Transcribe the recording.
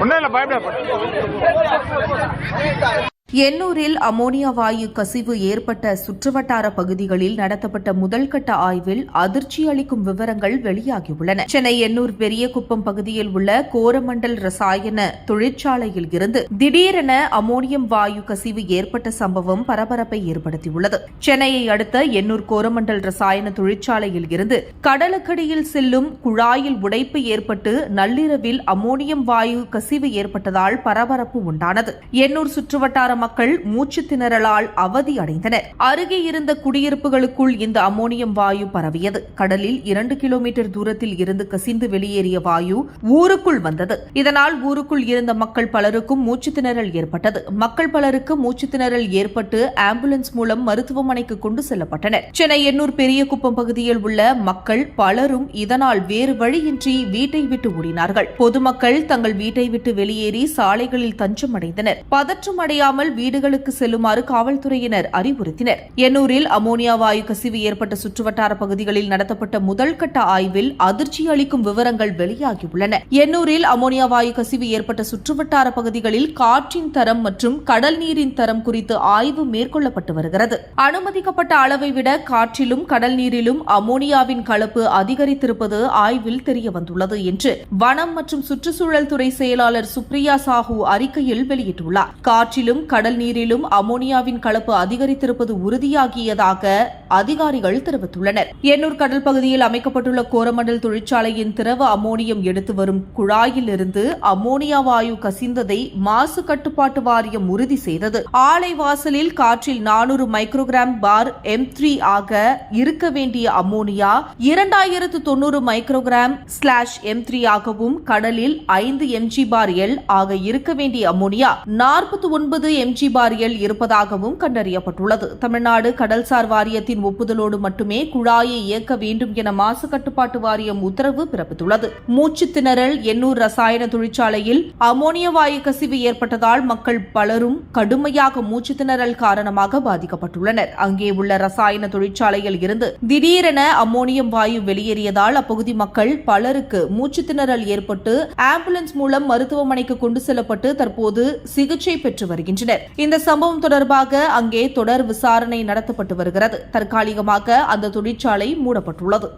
ஒன்னும் இல்லை பயப்பட எண்ணூரில் அமோனியா வாயு கசிவு ஏற்பட்ட சுற்றுவட்டார பகுதிகளில் நடத்தப்பட்ட முதல்கட்ட ஆய்வில் அதிர்ச்சி அளிக்கும் விவரங்கள் வெளியாகியுள்ளன. சென்னை எண்ணூர் பெரியகுப்பம் பகுதியில் உள்ள கோரமண்டல் ரசாயன தொழிற்சாலையில் இருந்து திடீரென அமோனியம் வாயு கசிவு ஏற்பட்ட சம்பவம் பரபரப்பை ஏற்படுத்தியுள்ளது. சென்னையை அடுத்த எண்ணூர் கோரமண்டல் ரசாயன தொழிற்சாலையில் இருந்து கடலுக்கடியில் செல்லும் குழாயில் உடைப்பு ஏற்பட்டு நள்ளிரவில் அமோனியம் வாயு கசிவு ஏற்பட்டதால் பரபரப்பு உண்டானது. எண்ணூர் சுற்றுவட்டார மக்கள் மூச்சு திணறலால் அவதி அடைந்தனர். அருகே இருந்த குடியிருப்புகளுக்குள் இந்த அமோனியம் வாயு பரவியது. கடலில் இரண்டு கிலோமீட்டர் தூரத்தில் இருந்து கசிந்து வெளியேறிய வாயு ஊருக்குள் வந்தது. இதனால் ஊருக்குள் இருந்த மக்கள் பலருக்கும் மூச்சு திணறல் ஏற்பட்டது. மக்கள் பலருக்கு மூச்சு திணறல் ஏற்பட்டு ஆம்புலன்ஸ் மூலம் மருத்துவமனைக்கு கொண்டு செல்லப்பட்டனர். சென்னை எண்ணூர் பெரியகுப்பம் பகுதியில் உள்ள மக்கள் பலரும் இதனால் வேறு வழியின்றி வீட்டை விட்டு ஓடினார்கள். பொதுமக்கள் தங்கள் வீட்டை விட்டு வெளியேறி சாலைகளில் தஞ்சம் அடைந்தனர் பதற்றம் அடையாமல் இல்லாமல் வீடுகளுக்கு செல்லுமாறு காவல்துறையினர் அறிவுறுத்தினர். எண்ணூரில் அமோனியா வாயு கசிவு ஏற்பட்ட சுற்றுவட்டார பகுதிகளில் நடத்தப்பட்ட முதல்கட்ட ஆய்வில் அதிர்ச்சி அளிக்கும் விவரங்கள் வெளியாகியுள்ளன. எண்ணூரில் அமோனியா வாயு கசிவு ஏற்பட்ட சுற்றுவட்டார பகுதிகளில் காற்றின் தரம் மற்றும் கடல் நீரின் தரம் குறித்து ஆய்வு மேற்கொள்ளப்பட்டு வருகிறது. அனுமதிக்கப்பட்ட அளவை விட காற்றிலும் கடல் நீரிலும் அமோனியாவின் கலப்பு அதிகரித்திருப்பது ஆய்வில் தெரியவந்துள்ளது என்று வனம் மற்றும் சுற்றுச்சூழல் துறை செயலாளர் சுப்ரியா சாஹூ அறிக்கையில் வெளியிட்டுள்ளார். காற்றிலும் கடல் நீரிலும் அமோனியாவின் கலப்பு அதிகரித்திருப்பது உறுதியாகியதாக அதிகாரிகள் தெரிவித்துள்ளனர். எண்ணூர் கடல் பகுதியில் அமைக்கப்பட்டுள்ள கோரமண்டல் தொழிற்சாலையின் திரவ அமோனியம் எடுத்து வரும் குழாயில் இருந்து அமோனியா வாயு கசிந்ததை மாசு கட்டுப்பாட்டு வாரியம் உறுதி செய்தது. ஆலை வாசலில் காற்றில் நானூறு மைக்ரோகிராம் பார் எம் த்ரீ ஆக இருக்க வேண்டிய அமோனியா இரண்டாயிரத்து தொண்ணூறு மைக்ரோகிராம் ஸ்லாஷ் எம் த்ரீ ஆகவும் கடலில் ஐந்து எம்ஜி பார் எல் ஆக இருக்க வேண்டிய அமோனியா நாற்பத்தி ஒன்பது எம்ஜி பார் எல் இருப்பதாகவும் கண்டறியப்பட்டுள்ளது. தமிழ்நாடு கடல்சார் வாரியத்தின் ஒப்புதலோடு மட்டுமே குழாயை இயக்க வேண்டும் என மாசு கட்டுப்பாட்டு வாரியம் உத்தரவு பிறப்பித்துள்ளது. மூச்சு திணறல் எண்ணூர் ரசாயன தொழிற்சாலையில் அமோனிய வாயு கசிவு ஏற்பட்டதால் மக்கள் பலரும் கடுமையாக மூச்சு திணறல் காரணமாக பாதிக்கப்பட்டுள்ளனர். அங்கே உள்ள ரசாயன தொழிற்சாலையில் இருந்து திடீரென அமோனியம் வாயு வெளியேறியதால் அப்பகுதி மக்கள் பலருக்கு மூச்சு திணறல் ஏற்பட்டு ஆம்புலன்ஸ் மூலம் மருத்துவமனைக்கு கொண்டு செல்லப்பட்டு தற்போது சிகிச்சை பெற்று வருகின்றனர். இந்த சம்பவம் தொடர்பாக அங்கே தொடர் விசாரணை நடத்தப்பட்டு வருகிறது. தற்காலிகமாக அந்த தொழிற்சாலை மூடப்பட்டுள்ளது.